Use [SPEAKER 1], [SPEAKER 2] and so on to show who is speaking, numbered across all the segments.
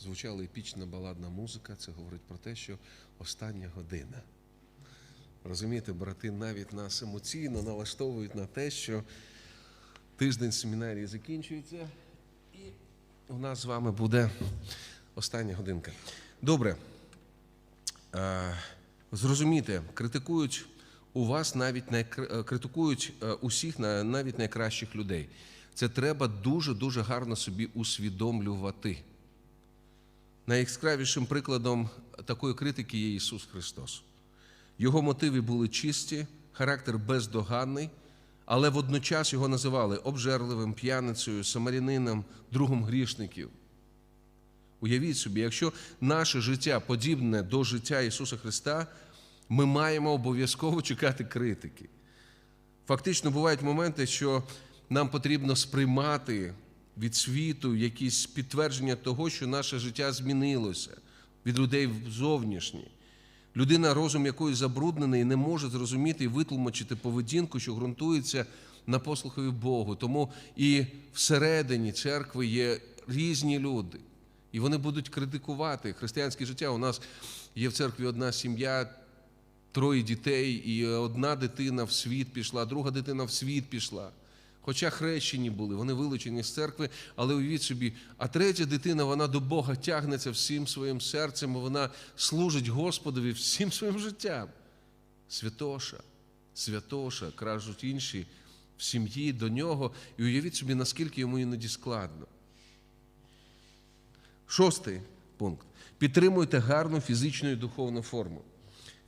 [SPEAKER 1] звучала епічна баладна музика. Це говорить про те, що остання година. Розумієте, брати, навіть нас емоційно налаштовують на те, що тиждень семінарії закінчується, і у нас з вами буде остання годинка. Добре. Е, Зрозумійте, критикують у вас навіть найкр- е, критикують е, усіх на- навіть найкращих людей. Це треба дуже дуже гарно собі усвідомлювати. Найяскравішим прикладом такої критики є Ісус Христос. Його мотиви були чисті, характер бездоганний, але водночас його називали обжерливим, п'яницею, самарянином, другом грішників. Уявіть собі, якщо наше життя подібне до життя Ісуса Христа, ми маємо обов'язково чекати критики. Фактично бувають моменти, що нам потрібно сприймати від світу якісь підтвердження того, що наше життя змінилося від людей зовнішні. Людина, розум якої забруднений, не може зрозуміти і витлумачити поведінку, що ґрунтується на послухові Богу. Тому і всередині церкви є різні люди, і вони будуть критикувати християнське життя. У нас є в церкві одна сім'я, троє дітей, і одна дитина в світ пішла, друга дитина в світ пішла. Хоча хрещені були, вони вилучені з церкви, але уявіть собі, а третя дитина, вона до Бога тягнеться всім своїм серцем, вона служить Господові всім своїм життям. Святоша, святоша, кажуть інші в сім'ї до нього, і уявіть собі, наскільки йому іноді складно. Шостий пункт. Підтримуйте гарну фізичну і духовну форму.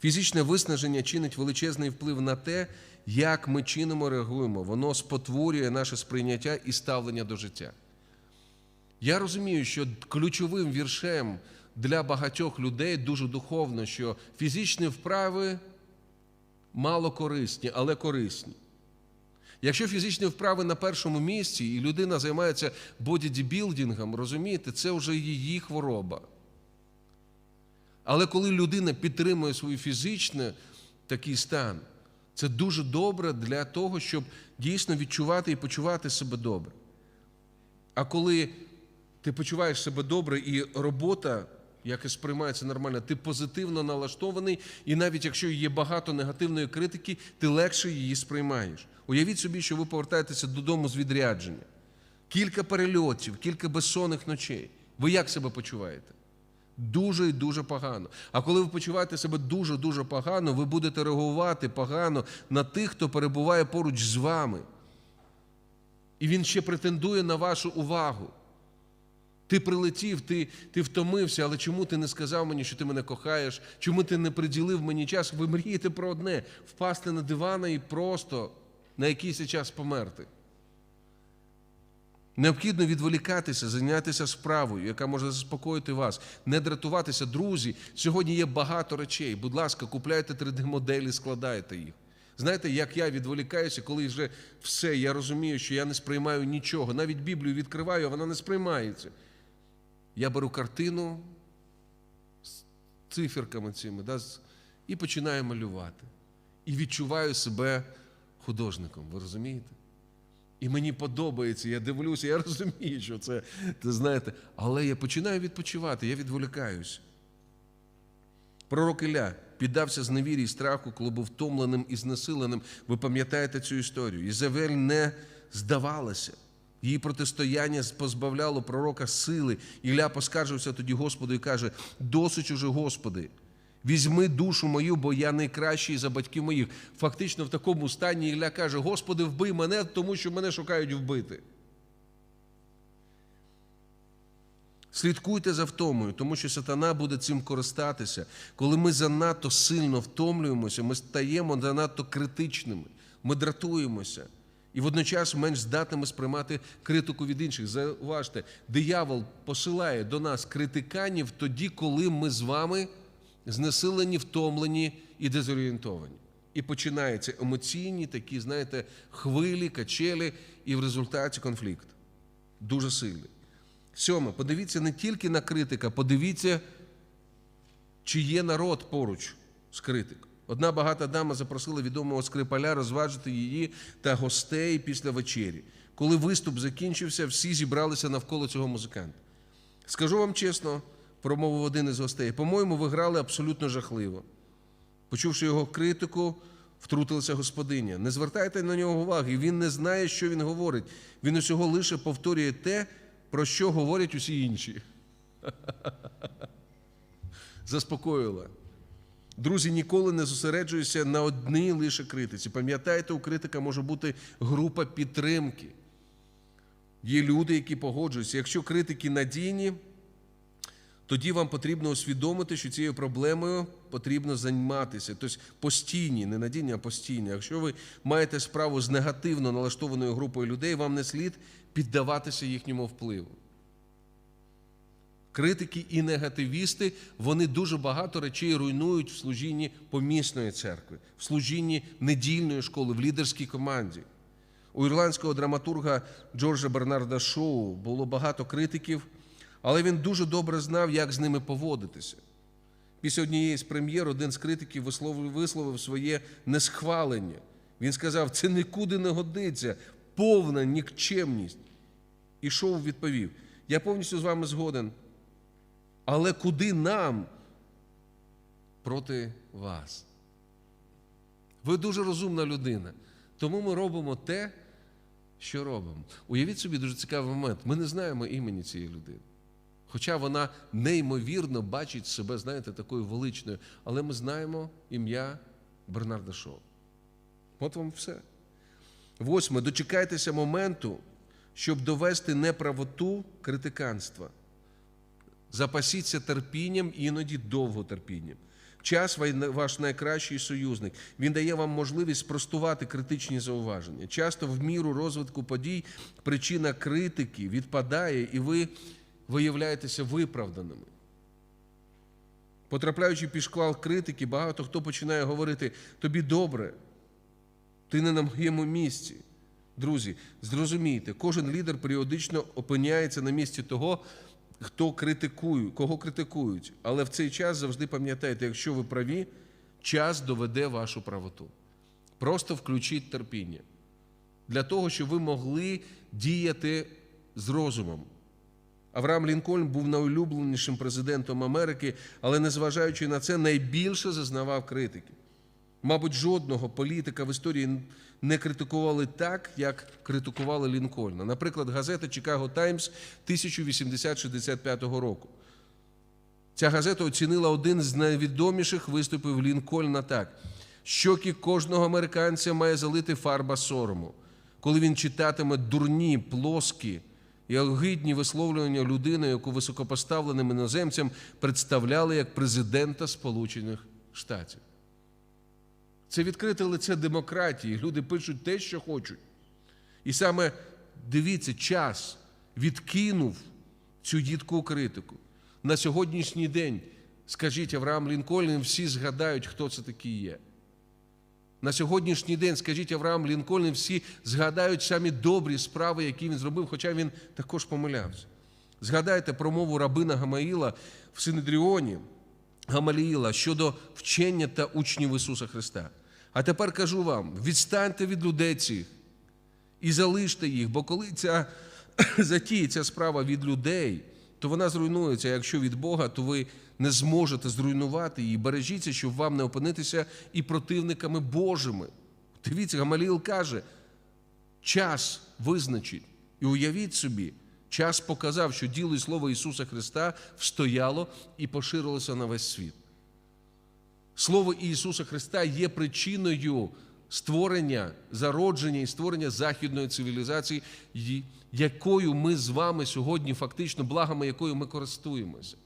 [SPEAKER 1] Фізичне виснаження чинить величезний вплив на те, як ми чинимо, реагуємо. Воно спотворює наше сприйняття і ставлення до життя. Я розумію, що ключовим віршем для багатьох людей дуже духовно, що фізичні вправи мало корисні, але корисні. Якщо фізичні вправи на першому місці, і людина займається бодідібілдингом, розумієте, це вже її хвороба. Але коли людина підтримує свій фізичний такий стан, це дуже добре для того, щоб дійсно відчувати і почувати себе добре. А коли ти почуваєш себе добре і робота, як і сприймається нормально, ти позитивно налаштований, і навіть якщо є багато негативної критики, ти легше її сприймаєш. Уявіть собі, що ви повертаєтеся додому з відрядження. Кілька перельотів, кілька безсонних ночей. Ви як себе почуваєте? Дуже і дуже погано. А коли ви почуваєте себе дуже-дуже погано, ви будете реагувати погано на тих, хто перебуває поруч з вами. І він ще претендує на вашу увагу. Ти прилетів, ти, ти втомився, але чому ти не сказав мені, що ти мене кохаєш? Чому ти не приділив мені час? Ви мрієте про одне впасти на дивана і просто на якийсь час померти. Необхідно відволікатися, зайнятися справою, яка може заспокоїти вас, не дратуватися. Друзі, сьогодні є багато речей. Будь ласка, купляйте 3D-моделі, складайте їх. Знаєте, як я відволікаюся, коли вже все, я розумію, що я не сприймаю нічого. Навіть Біблію відкриваю, а вона не сприймається. Я беру картину з циферками цими да, і починаю малювати. І відчуваю себе художником. Ви розумієте? І мені подобається, я дивлюся, я розумію, що це, ти знаєте, але я починаю відпочивати, я відволікаюся. Пророк Ілля піддався зневірі й страху, коли був втомленим і знесиленим. Ви пам'ятаєте цю історію. Ізавель не здавалася. Її протистояння позбавляло пророка сили. Ілля поскаржився тоді Господу і каже: досить уже, Господи, візьми душу мою, бо я найкращий за батьків моїх. Фактично в такому стані Ілля каже: Господи, вбий мене, тому що мене шукають вбити. Слідкуйте за втомою, тому що сатана буде цим користатися. Коли ми занадто сильно втомлюємося, ми стаємо занадто критичними, ми дратуємося і водночас менш здатними сприймати критику від інших. Зауважте, диявол посилає до нас критиканів тоді, коли ми з вами знесилені, втомлені і дезорієнтовані. І починаються емоційні такі, знаєте, хвилі, качелі, і в результаті конфлікт. Дуже сильний. Сьоме, подивіться не тільки на критика, подивіться, чи є народ поруч з критиком. Одна багата дама запросила відомого скрипаля розважити її та гостей після вечері. Коли виступ закінчився, всі зібралися навколо цього музиканта. Скажу вам чесно, промовив один із гостей, по-моєму, ви грали абсолютно жахливо. Почувши його критику, втрутилася господиня. Не звертайте на нього уваги, він не знає, що він говорить. Він усього лише повторює те, про що говорять усі інші. Заспокоїла. Друзі, ніколи не зосереджуюся на одній лише критиці. Пам'ятайте, у критика може бути група підтримки. Є люди, які погоджуються. Якщо критики надійні, тоді вам потрібно усвідомити, що цією проблемою потрібно займатися. Тобто постійні, не надійні, а постійні. Якщо ви маєте справу з негативно налаштованою групою людей, вам не слід піддаватися їхньому впливу. Критики і негативісти вони дуже багато речей руйнують в служінні помісної церкви, в служінні недільної школи, в лідерській команді. У ірландського драматурга Джорджа Бернарда Шоу було багато критиків, але він дуже добре знав, як з ними поводитися. Після однієї з прем'єр один з критиків висловив, своє несхвалення. Він сказав: це нікуди не годиться, повна нікчемність. І Шоу відповів: Я повністю з вами згоден. Але куди нам проти вас? Ви дуже розумна людина. Тому ми робимо те, що робимо. Уявіть собі дуже цікавий момент. Ми не знаємо імені цієї людини. Хоча вона неймовірно бачить себе, знаєте, такою величною, але ми знаємо ім'я Бернарда Шоу. От вам все. Восьме. Дочекайтеся моменту, щоб довести неправоту критиканства. Запасіться терпінням, іноді довго терпінням. Час ваш найкращий союзник. Він дає вам можливість спростувати критичні зауваження. Часто в міру розвитку подій причина критики відпадає, і ви виявляєтеся виправданими. Потрапляючи під шквал критики, багато хто починає говорити: тобі добре, ти не на моєму місці. Друзі, зрозумійте, кожен лідер періодично опиняється на місці того, хто критикує, кого критикують. Але в цей час завжди пам'ятайте, якщо ви праві, час доведе вашу правоту. Просто включіть терпіння для того, щоб ви могли діяти з розумом. Авраам Лінкольн був найулюбленішим президентом Америки, але незважаючи на це, найбільше зазнавав критики. Мабуть, жодного політика в історії не критикували так, як критикували Лінкольна. Наприклад, газета Chicago Times 1865 року. Ця газета оцінила один з найвідоміших виступів Лінкольна так: щоки кожного американця має залити фарба сорому, коли він читатиме дурні, плоскі і огидні висловлювання людини, яку високопоставленим іноземцям представляли як президента Сполучених Штатів. Це відкрите лице демократії. Люди пишуть те, що хочуть. І саме дивіться, час відкинув цю їдку критику. На сьогоднішній день, скажіть Авраам Лінкольн, всі згадають, хто це такий є. На сьогоднішній день, скажіть Авраам Лінкольн, всі згадають самі добрі справи, які він зробив, хоча він також помилявся. Згадайте промову рабина Гамаїла в Синедріоні Гамаліїла щодо вчення та учнів Ісуса Христа. А тепер кажу вам: відстаньте від людей цих і залиште їх, бо коли ця затіється справа від людей, то вона зруйнується. А якщо від Бога, то ви не зможете зруйнувати її. Бережіться, щоб вам не опинитися і противниками Божими. Дивіться, Гамаліл каже, час визначить. І уявіть собі, час показав, що діло і слово Ісуса Христа встояло і поширилося на весь світ. Слово Ісуса Христа є причиною створення, зародження і створення західної цивілізації, якою ми з вами сьогодні, фактично, благами якою ми користуємося.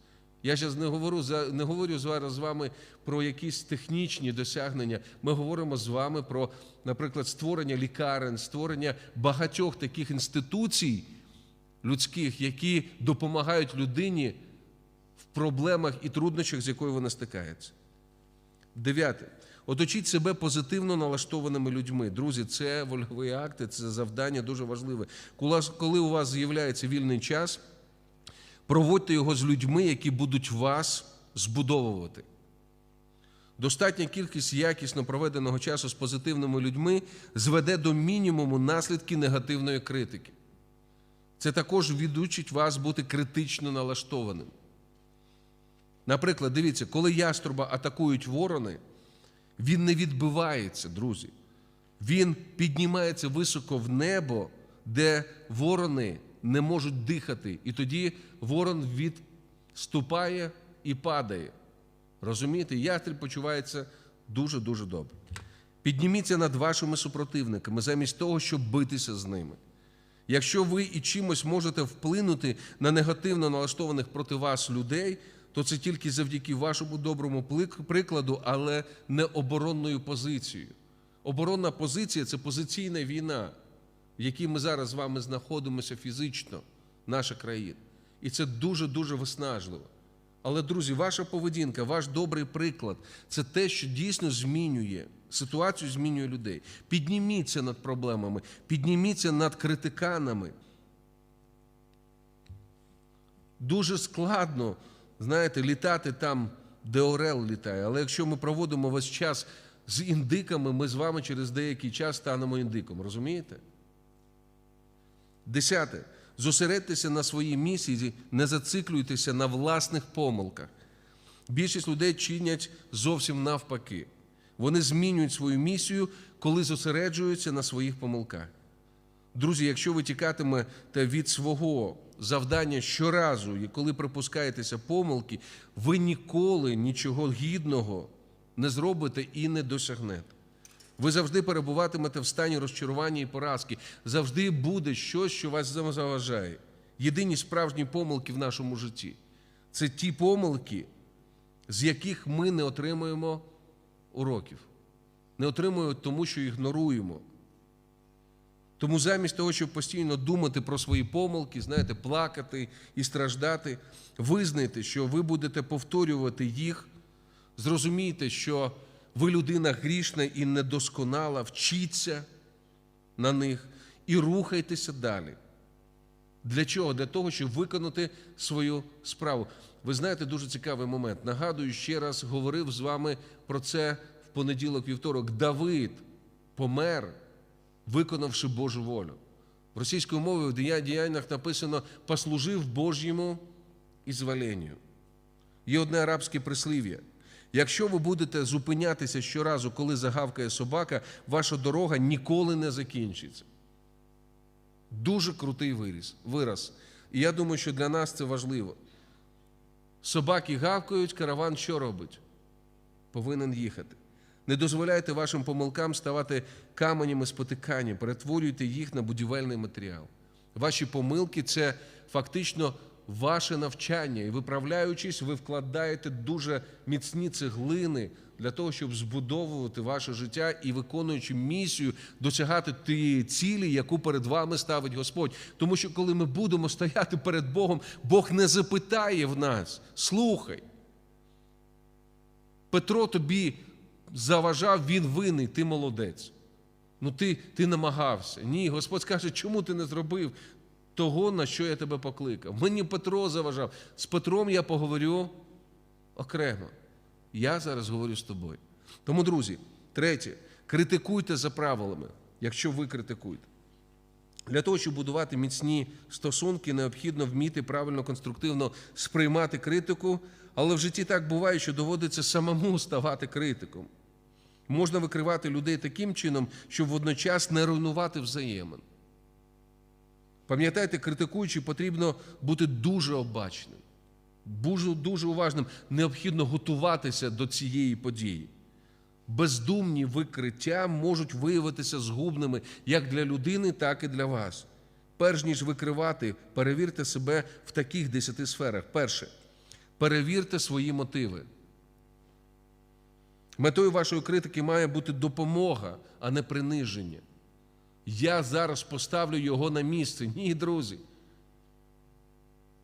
[SPEAKER 1] Я зараз не говорю не говорю зараз з вами про якісь технічні досягнення. Ми говоримо з вами про, наприклад, створення лікарень, створення багатьох таких інституцій людських, які допомагають людині в проблемах і труднощах, з якою вона стикається. Дев'яте. Оточіть себе позитивно налаштованими людьми. Друзі, це вольові акти, це завдання дуже важливе. Коли у вас з'являється вільний час, проводьте його з людьми, які будуть вас збудовувати. Достатня кількість якісно проведеного часу з позитивними людьми зведе до мінімуму наслідки негативної критики. Це також відучить вас бути критично налаштованим. Наприклад, дивіться, коли яструба атакують ворони, він не відбивається, друзі. Він піднімається високо в небо, де ворони не можуть дихати. І тоді ворон відступає і падає. Розумієте, ястріб почувається дуже-дуже добре. Підніміться над вашими супротивниками, замість того, щоб битися з ними. Якщо ви і чимось можете вплинути на негативно налаштованих проти вас людей, то це тільки завдяки вашому доброму прикладу, але не оборонною позицією. Оборонна позиція це позиційна війна, в якій ми зараз з вами знаходимося фізично, наша країна. І це дуже-дуже виснажливо. Але, друзі, ваша поведінка, ваш добрий приклад це те, що дійсно змінює ситуацію, змінює людей. Підніміться над проблемами, підніміться над критиканами. Дуже складно, знаєте, літати там, де Орел літає. Але якщо ми проводимо весь час з індиками, ми з вами через деякий час станемо індиком. Розумієте? Десяте. Зосередьтеся на своїй місії, не зациклюйтеся на власних помилках. Більшість людей чинять зовсім навпаки. Вони змінюють свою місію, коли зосереджуються на своїх помилках. Друзі, якщо ви тікатимете від свого завдання щоразу, і коли припускаєтеся помилки, ви ніколи нічого гідного не зробите і не досягнете. Ви завжди перебуватимете в стані розчарування і поразки. Завжди буде щось, що вас заважає. Єдині справжні помилки в нашому житті це ті помилки, з яких ми не отримуємо уроків. Не отримуємо тому, що ігноруємо. Тому замість того, щоб постійно думати про свої помилки, знаєте, плакати і страждати, визнайте, що ви будете повторювати їх, зрозумійте, що ви людина грішна і недосконала, вчіться на них і рухайтеся далі. Для чого? Для того, щоб виконати свою справу. Ви знаєте, дуже цікавий момент. Нагадую, ще раз говорив з вами про це в понеділок, вівторок. Давид помер, виконавши Божу волю. В російської мові в діяннях написано послужив Божому ізволенню. Є одне арабське прислів'я. Якщо ви будете зупинятися щоразу, коли загавкає собака, ваша дорога ніколи не закінчиться. Дуже крутий виріс, вираз. І я думаю, що для нас це важливо. Собаки гавкають, караван що робить? Повинен їхати. Не дозволяйте вашим помилкам ставати каменями спотикання, перетворюйте їх на будівельний матеріал. Ваші помилки це фактично ваше навчання, і виправляючись, ви вкладаєте дуже міцні цеглини для того, щоб збудовувати ваше життя і виконуючи місію, досягати тієї цілі, яку перед вами ставить Господь. Тому що коли ми будемо стояти перед Богом, Бог не запитає в нас: слухай. Петро тобі заважав, він винний, ти молодець. Ну ти, ти намагався. Ні, Господь скаже, чому ти не зробив того, на що я тебе покликав? Мені Петро заважав. З Петром я поговорю окремо. Я зараз говорю з тобою. Тому, друзі, третє, критикуйте за правилами, якщо ви критикуєте. Для того, щоб будувати міцні стосунки, необхідно вміти правильно, конструктивно сприймати критику, але в житті так буває, що доводиться самому ставати критиком. Можна викривати людей таким чином, щоб водночас не руйнувати взаємин. Пам'ятайте, критикуючи, потрібно бути дуже обачним, дуже, дуже уважним. Необхідно готуватися до цієї події. Бездумні викриття можуть виявитися згубними як для людини, так і для вас. Перш ніж викривати, перевірте себе в таких десяти сферах. Перше, перевірте свої мотиви. Метою вашої критики має бути допомога, а не приниження. Я зараз поставлю його на місце. Ні, друзі.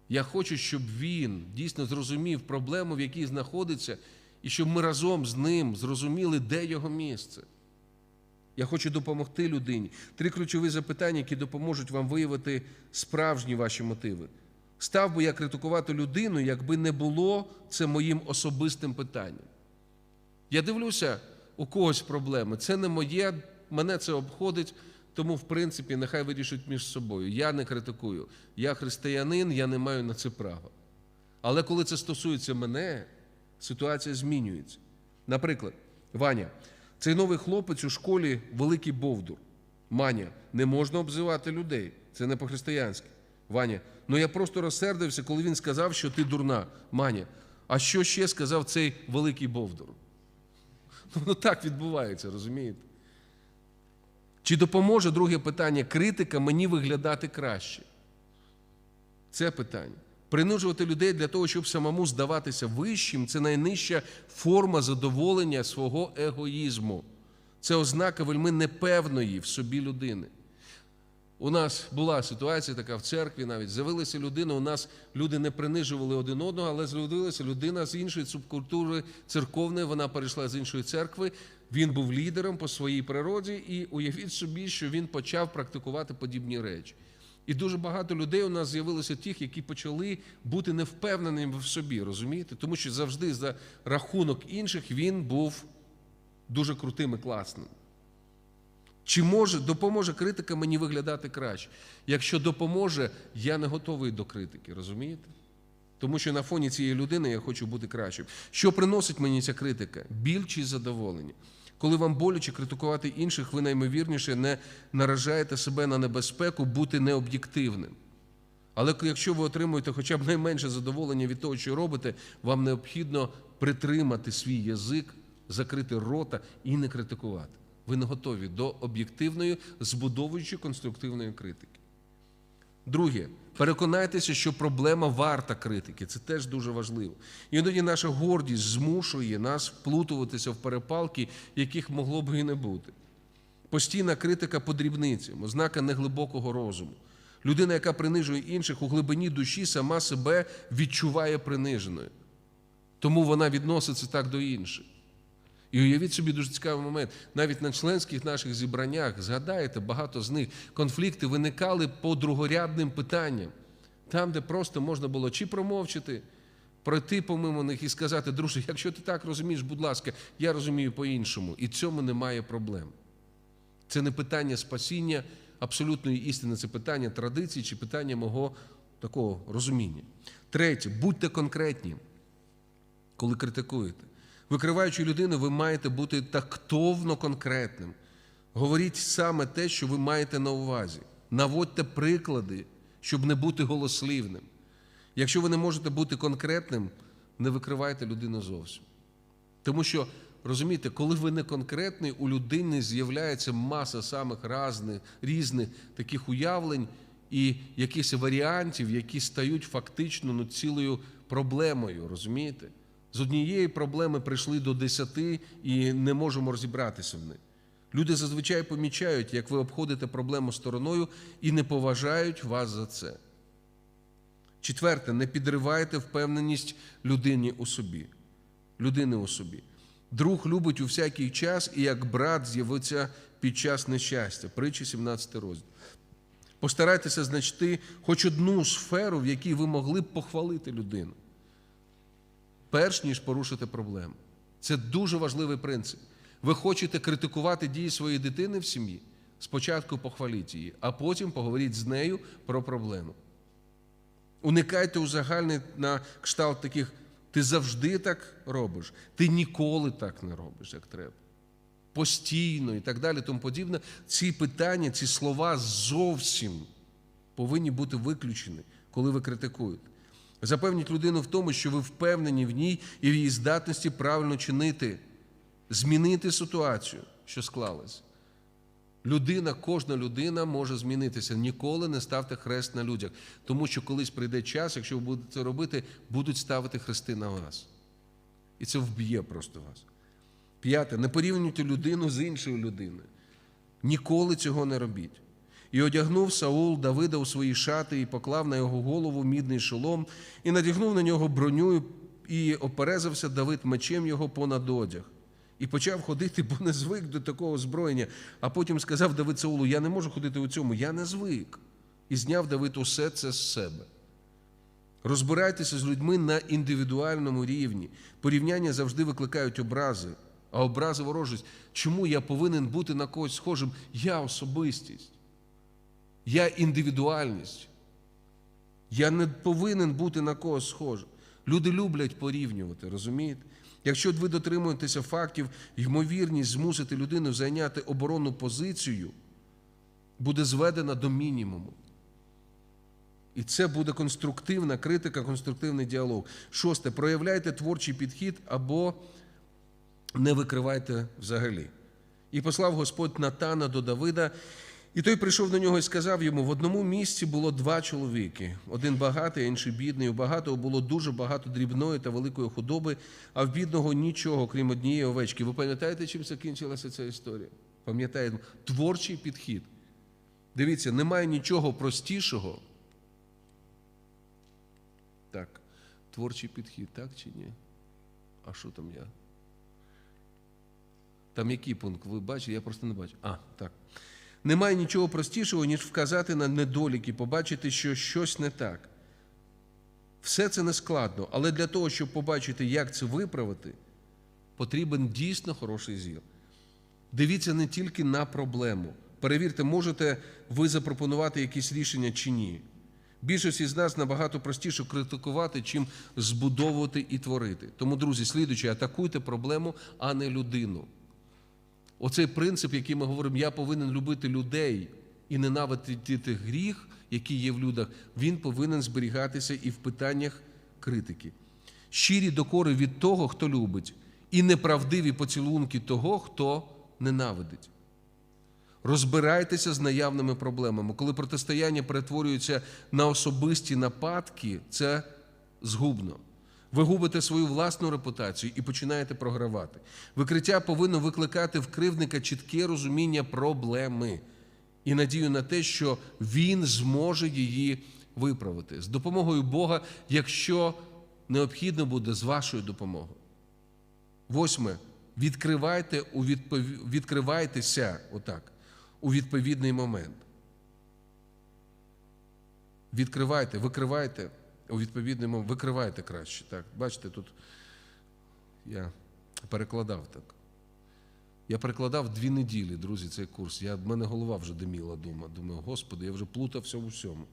[SPEAKER 1] Я хочу, щоб він дійсно зрозумів проблему, в якій знаходиться, і щоб ми разом з ним зрозуміли, де його місце. Я хочу допомогти людині. Три ключові запитання, які допоможуть вам виявити справжні ваші мотиви. Став би я критикувати людину, якби не було це моїм особистим питанням. Я дивлюся, у когось проблеми. Це не моє, мене це обходить. Тому, в принципі, нехай вирішують між собою. Я не критикую. Я християнин, я не маю на це права. Але коли це стосується мене, ситуація змінюється. Наприклад, Ваня, цей новий хлопець у школі великий бовдур. Маня, не можна обзивати людей. Це не по-християнськи. Ваня, ну я просто розсердився, коли він сказав, що ти дурна. Маня, а що ще сказав цей великий бовдур? Ну, так відбувається, розумієте? Чи допоможе друге питання критика мені виглядати краще? Це питання. Принужувати людей для того, щоб самому здаватися вищим, це найнижча форма задоволення свого егоїзму. Це ознака вельми непевної в собі людини. У нас була ситуація така в церкві, навіть з'явилася людина. У нас люди не принижували один одного, але з'явилася людина з іншої субкультури церковної. Вона перейшла з іншої церкви. Він був лідером по своїй природі, і уявіть собі, що він почав практикувати подібні речі. І дуже багато людей у нас з'явилося тих, які почали бути невпевненими в собі, розумієте? Тому що завжди за рахунок інших він був дуже крутим і класним. Чи може допоможе критика мені виглядати краще? Якщо допоможе, я не готовий до критики, розумієте? Тому що на фоні цієї людини я хочу бути кращим. Що приносить мені ця критика? Біль чи задоволення? Коли вам боляче критикувати інших, ви наймовірніше не наражаєте себе на небезпеку бути необ'єктивним. Але якщо ви отримуєте хоча б найменше задоволення від того, що робите, вам необхідно притримати свій язик, закрити рота і не критикувати. Ви не готові до об'єктивної, збудовуючої конструктивної критики. Друге, переконайтеся, що проблема варта критики. Це теж дуже важливо. Іноді наша гордість змушує нас вплутуватися в перепалки, яких могло б і не бути. Постійна критика по дрібницям, ознака неглибокого розуму. Людина, яка принижує інших у глибині душі, сама себе відчуває приниженою. Тому вона відноситься так до інших. І уявіть собі дуже цікавий момент. Навіть на членських наших зібраннях, згадаєте, багато з них конфлікти виникали по другорядним питанням, там, де просто можна було чи промовчити, пройти помимо них і сказати, друже, якщо ти так розумієш, будь ласка, я розумію по-іншому. І цьому немає проблем. Це не питання спасіння абсолютної істини, це питання традиції чи питання мого такого розуміння. Третє, будьте конкретні, коли критикуєте. Викриваючи людину, ви маєте бути тактовно конкретним. Говоріть саме те, що ви маєте на увазі. Наводьте приклади, щоб не бути голослівним. Якщо ви не можете бути конкретним, не викривайте людину зовсім. Тому що, розумієте, коли ви не конкретний, у людини з'являється маса самих різних, різних таких уявлень і якихось варіантів, які стають фактично ну, цілою проблемою, розумієте? З однієї проблеми прийшли до десяти і не можемо розібратися в них. Люди зазвичай помічають, як ви обходите проблему стороною і не поважають вас за це. Четверте, не підривайте впевненість людині у собі, людини у собі. Друг любить у всякий час, і як брат з'явиться під час нещастя. Притчі 17 розділ. Постарайтеся знайти хоч одну сферу, в якій ви могли б похвалити людину перш ніж порушити проблему. Це дуже важливий принцип. Ви хочете критикувати дії своєї дитини в сім'ї? Спочатку похваліть її, а потім поговоріть з нею про проблему. Уникайте узагальний на кшталт таких, ти завжди так робиш, ти ніколи так не робиш, як треба. Постійно і так далі, тому подібне. Ці питання, ці слова зовсім повинні бути виключені, коли ви критикуєте. Запевніть людину в тому, що ви впевнені в ній і в її здатності правильно чинити, змінити ситуацію, що склалась. Людина, кожна людина може змінитися. Ніколи не ставте хрест на людях. Тому що колись прийде час, якщо ви будете це робити, будуть ставити хрести на вас. І це вб'є просто вас. П'яте, не порівнюйте людину з іншою людиною. Ніколи цього не робіть. І одягнув Саул Давида у свої шати і поклав на його голову мідний шолом, і надягнув на нього броню, і оперезався Давид мечем його понад одяг. І почав ходити, бо не звик до такого зброєння. А потім сказав Давид Саулу: Я не можу ходити у цьому, я не звик. І зняв Давид усе це з себе. Розбирайтеся з людьми на індивідуальному рівні. Порівняння завжди викликають образи. а образи ворожість. Чому я повинен бути на когось схожим? Я особистість, я індивідуальність. Я не повинен бути на когось схожим. Люди люблять порівнювати, розумієте? Якщо ви дотримуєтеся фактів, ймовірність змусити людину зайняти оборонну позицію буде зведена до мінімуму. І це буде конструктивна критика, конструктивний діалог. Шосте. Проявляйте творчий підхід або не викривайте взагалі. І послав Господь Натана до Давида, і той прийшов до нього і сказав йому: в одному місці було два чоловіки: один багатий, інший бідний. У багатого було дуже багато дрібної та великої худоби, а в бідного нічого, крім однієї овечки. Ви пам'ятаєте, чим закінчилася ця історія? Пам'ятаєте? Творчий підхід. Дивіться, немає нічого простішого. Так, творчий підхід, так чи ні? А що там я? Там який пункт? Ви бачите? Я просто не бачу. А, так. Немає нічого простішого, ніж вказати на недоліки, побачити, що щось не так. Все це не складно, але для того, щоб побачити, як це виправити, потрібен дійсно хороший зір. Дивіться не тільки на проблему. Перевірте, можете ви запропонувати якісь рішення чи ні. Більшість з нас набагато простіше критикувати, чим збудовувати і творити. Тому, друзі, слідуючи, атакуйте проблему, а не людину. Оцей принцип, який ми говоримо, я повинен любити людей і ненавидіти гріх, який є в людях, він повинен зберігатися і в питаннях критики. Щирі докори від того, хто любить, і неправдиві поцілунки того, хто ненавидить. Розбирайтеся з наявними проблемами. Коли протистояння перетворюється на особисті нападки, це згубно. Ви губите свою власну репутацію і починаєте програвати. Викриття повинно викликати в кривника чітке розуміння проблеми і надію на те, що він зможе її виправити з допомогою Бога, якщо необхідно буде з вашою допомогою. Восьме. Відкривайте у відпов... відкривайтеся отак, у відповідний момент. Відкривайте, викривайте у відповідний момент. Викривайте краще. Так, бачите, тут я перекладав так. Я перекладав дві неділі, друзі, цей курс. Я, в мене голова вже диміла дома. Думаю, Господи, я вже плутався у всьому.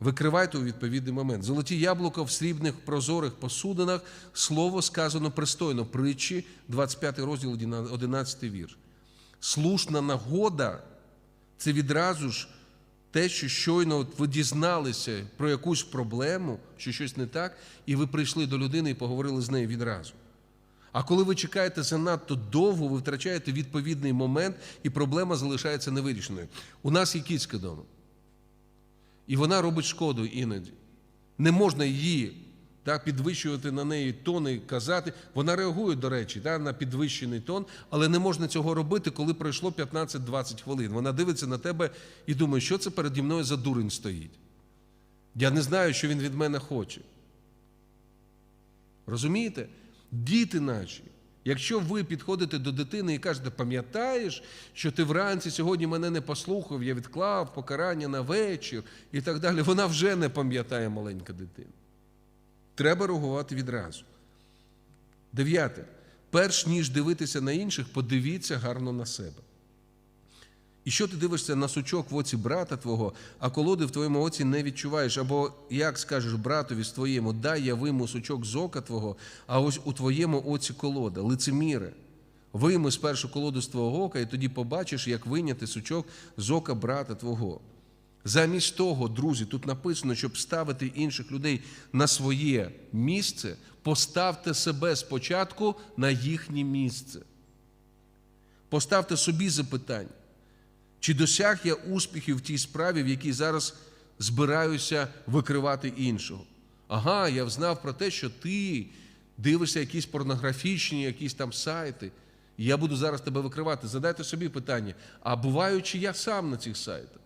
[SPEAKER 1] Викривайте у відповідний момент. Золоті яблука в срібних прозорих посудинах. Слово сказано пристойно. Притчі, 25 розділ, 11 вірш. Слушна нагода це відразу ж те, що щойно от ви дізналися про якусь проблему, що щось не так, і ви прийшли до людини і поговорили з нею відразу. А коли ви чекаєте занадто довго, ви втрачаєте відповідний момент, і проблема залишається невирішеною. У нас є кіцька дома. І вона робить шкоду іноді. Не можна її так, підвищувати на неї тони, казати. Вона реагує, до речі, так, на підвищений тон, але не можна цього робити, коли пройшло 15-20 хвилин. Вона дивиться на тебе і думає, що це переді мною за дурень стоїть. Я не знаю, що він від мене хоче. Розумієте? Діти наші. Якщо ви підходите до дитини і кажете, пам'ятаєш, що ти вранці сьогодні мене не послухав, я відклав покарання на вечір і так далі, вона вже не пам'ятає маленька дитина. Треба реагувати відразу. Дев'яте. Перш ніж дивитися на інших, подивіться гарно на себе. І що ти дивишся на сучок в оці брата твого, а колоди в твоєму оці не відчуваєш, або як скажеш братові з твоєму, дай я вийму сучок з ока твого, а ось у твоєму оці колода, лицеміре. Вийми спершу колоду з твого ока, і тоді побачиш, як вийняти сучок з ока брата твого. Замість того, друзі, тут написано, щоб ставити інших людей на своє місце, поставте себе спочатку на їхнє місце. Поставте собі запитання. Чи досяг я успіхів в тій справі, в якій зараз збираюся викривати іншого? Ага, я взнав про те, що ти дивишся якісь порнографічні, якісь там сайти, і я буду зараз тебе викривати. Задайте собі питання: а буваю, чи я сам на цих сайтах?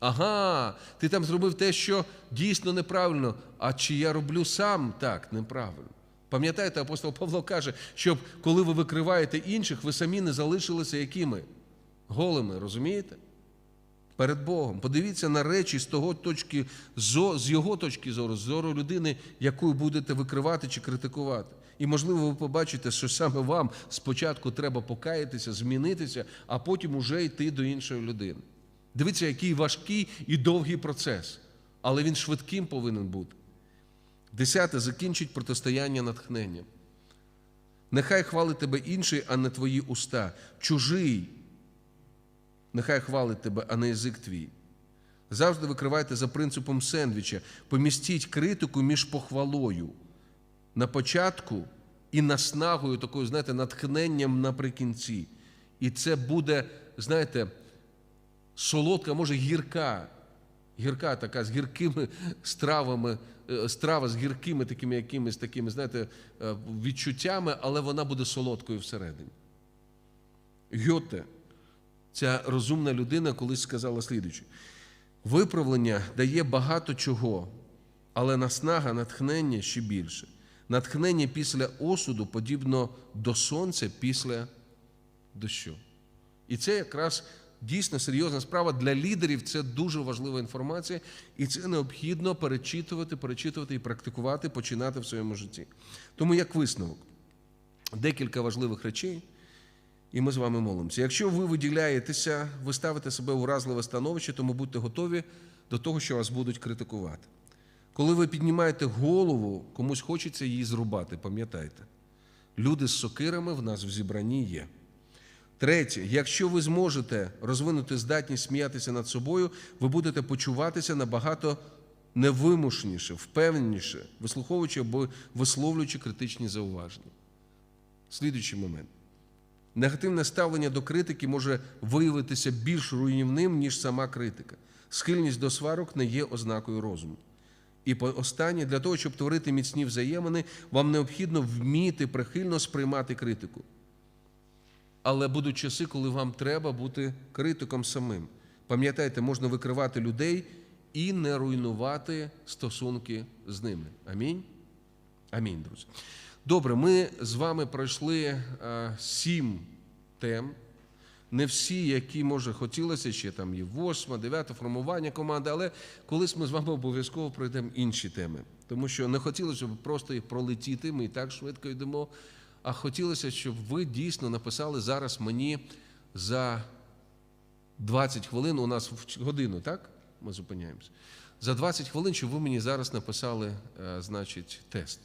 [SPEAKER 1] Ага, ти там зробив те, що дійсно неправильно, а чи я роблю сам так неправильно? Пам'ятаєте, апостол Павло каже, щоб коли ви викриваєте інших, ви самі не залишилися якими? Голими, розумієте? перед Богом. Подивіться на речі з того точки з його точки зору, з зору людини, яку будете викривати чи критикувати. І можливо, ви побачите, що саме вам спочатку треба покаятися, змінитися, а потім уже йти до іншої людини. Дивіться, який важкий і довгий процес, але він швидким повинен бути. Десяте закінчить протистояння натхненням. Нехай хвалить тебе інший, а не твої уста. Чужий. Нехай хвалить тебе, а не язик твій. Завжди викривайте за принципом сендвіча. Помістіть критику між похвалою на початку і наснагою, такою, знаєте, натхненням наприкінці. І це буде, знаєте, солодка, може, гірка. Гірка така з гіркими стравами, е, страва з гіркими такими якимись такими, знаєте, е, відчуттями, але вона буде солодкою всередині. Гьоте, ця розумна людина колись сказала слідуюче: виправлення дає багато чого, але наснага, натхнення ще більше. Натхнення після осуду подібно до сонця після дощу. І це якраз дійсно серйозна справа для лідерів. Це дуже важлива інформація, і це необхідно перечитувати, перечитувати і практикувати, починати в своєму житті. Тому як висновок, декілька важливих речей, і ми з вами молимося. Якщо ви виділяєтеся, ви ставите себе у вразливе становище, тому будьте готові до того, що вас будуть критикувати. Коли ви піднімаєте голову, комусь хочеться її зрубати, пам'ятайте. Люди з сокирами в нас в зібранні є. Третє, якщо ви зможете розвинути здатність сміятися над собою, ви будете почуватися набагато невимушеніше, впевненіше, вислуховуючи або висловлюючи критичні зауваження. Слідуючий момент. Негативне ставлення до критики може виявитися більш руйнівним, ніж сама критика. Схильність до сварок не є ознакою розуму. І останнє, для того, щоб творити міцні взаємини, вам необхідно вміти прихильно сприймати критику. Але будуть часи, коли вам треба бути критиком самим. Пам'ятайте, можна викривати людей і не руйнувати стосунки з ними. Амінь. Амінь, друзі. Добре, ми з вами пройшли е, сім тем. Не всі, які може хотілося, ще там є восьма, дев'ята формування команди, але колись ми з вами обов'язково пройдемо інші теми. Тому що не хотілося б просто їх пролетіти, ми і так швидко йдемо. А хотілося, щоб ви дійсно написали зараз мені за 20 хвилин, у нас в годину, так? Ми зупиняємося. За 20 хвилин, щоб ви мені зараз написали, е, значить, тест.